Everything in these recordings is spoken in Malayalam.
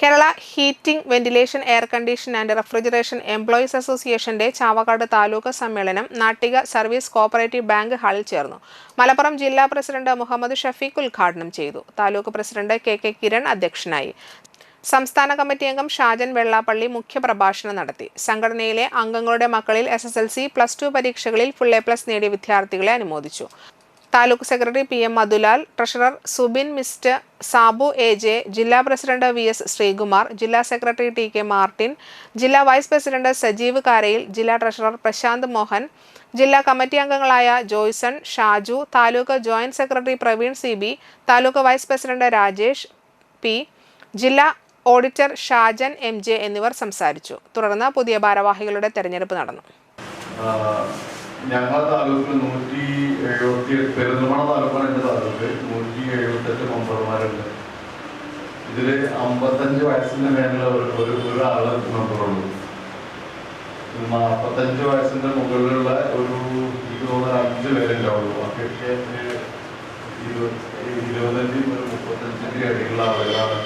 Kerala heating ventilation air condition and refrigeration employees അസോസിയേഷന്റെ ചാവക്കാട് താലൂക്ക് സമ്മേളനം നാട്ടിക സർവീസ് കോഓപ്പറേറ്റീവ് ബാങ്ക് ഹാളിൽ ചേർന്നു. മലപ്പുറം ജില്ലാ പ്രസിഡന്റ് മുഹമ്മദ് ഷഫീഖ് ഉദ്ഘാടനം ചെയ്തു. Taluk president K K Kiran അധ്യക്ഷനായി. സംസ്ഥാന കമ്മിറ്റി അംഗം ഷാജൻ വെള്ളാപ്പള്ളി മുഖ്യപ്രഭാഷണം നടത്തി. സംഘടനയിലെ അംഗങ്ങളുടെ മക്കളിൽ S S L C plus two പരീക്ഷകളിൽ ഫുൾ എ പ്ലസ് നേടിയ വിദ്യാർത്ഥികളെ അനുമോദിച്ചു. Taluk secretary P M Madhulal treasurer Subin mister Sabu A J ജില്ലാ പ്രസിഡന്റ് വി എസ് ശ്രീകുമാർ ജില്ലാ സെക്രട്ടറി ടി കെ മാർട്ടിൻ ജില്ലാ വൈസ് പ്രസിഡന്റ് സജീവ് കാരയിൽ ജില്ലാ ട്രഷറർ പ്രശാന്ത് മോഹൻ ജില്ലാ കമ്മിറ്റി അംഗങ്ങളായ Joyson Shaju taluk joint secretary Praveen C B taluk vice president Rajesh P ജില്ലാ ഓഡിറ്റർ ഷാജൻ എം ജെ എന്നിവർ സംസാരിച്ചു. തുടർന്ന് പുതിയ ഭാരവാഹികളുടെ തെരഞ്ഞെടുപ്പ് നടന്നു. ആഹ് ഞങ്ങളെ താലൂക്കിൽ നൂറ്റി എഴുപത്തി പെരുന്തൽമണ്ണ താലൂക്കാണ് എന്റെ താലൂക്ക്. നൂറ്റി എഴുപത്തെട്ട് മെമ്പർമാരുണ്ട്. ഇതിൽ അമ്പത്തഞ്ച് വയസ്സിന്റെ മേലുള്ള ഒരു ഒരു ഒരാൾ മെമ്പറുള്ളൂ നാൽപ്പത്തഞ്ച് വയസ്സിന്റെ മുകളിലുള്ള ഒരു ഇരുപത് അഞ്ച് പേരുണ്ടാവുള്ളൂ. ബാക്കിയൊക്കെ ഒരു ഇരുപത് ഇരുപത്തഞ്ച് ഒരു മുപ്പത്തഞ്ചിന്റെ ഇടയിലുള്ള ആളുകളാണ്.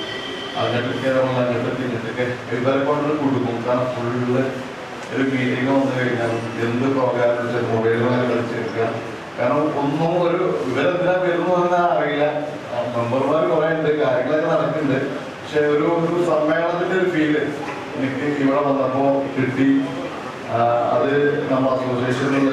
അങ്ങോട്ടൊക്കെ നമ്മൾ അങ്ങോട്ടൊക്കെ ഇങ്ങോട്ടൊക്കെ ഇവരെ കൊണ്ട് കൊടുക്കും കാരണം ഫുള്ള് ഒരു മീറ്റിംഗ് വന്നു കഴിഞ്ഞാൽ എന്ത് പ്രോഗ്രാം വെച്ചാൽ മൊബൈലുമായി കളിച്ചെടുക്കുക കാരണം ഒന്നും ഒരു ഇവരെന്തിനാ വരുന്നു എന്ന് അറിയില്ല. മെമ്പർമാർ കുറെ ഉണ്ട് കാര്യങ്ങളൊക്കെ നടക്കുന്നുണ്ട്. പക്ഷെ ഒരു ഒരു സമ്മേളനത്തിന്റെ ഒരു ഫീൽ എനിക്ക് ഇവിടെ വന്നപ്പോൾ കിട്ടി. അത് നമ്മുടെ അസോസിയേഷനിലുള്ള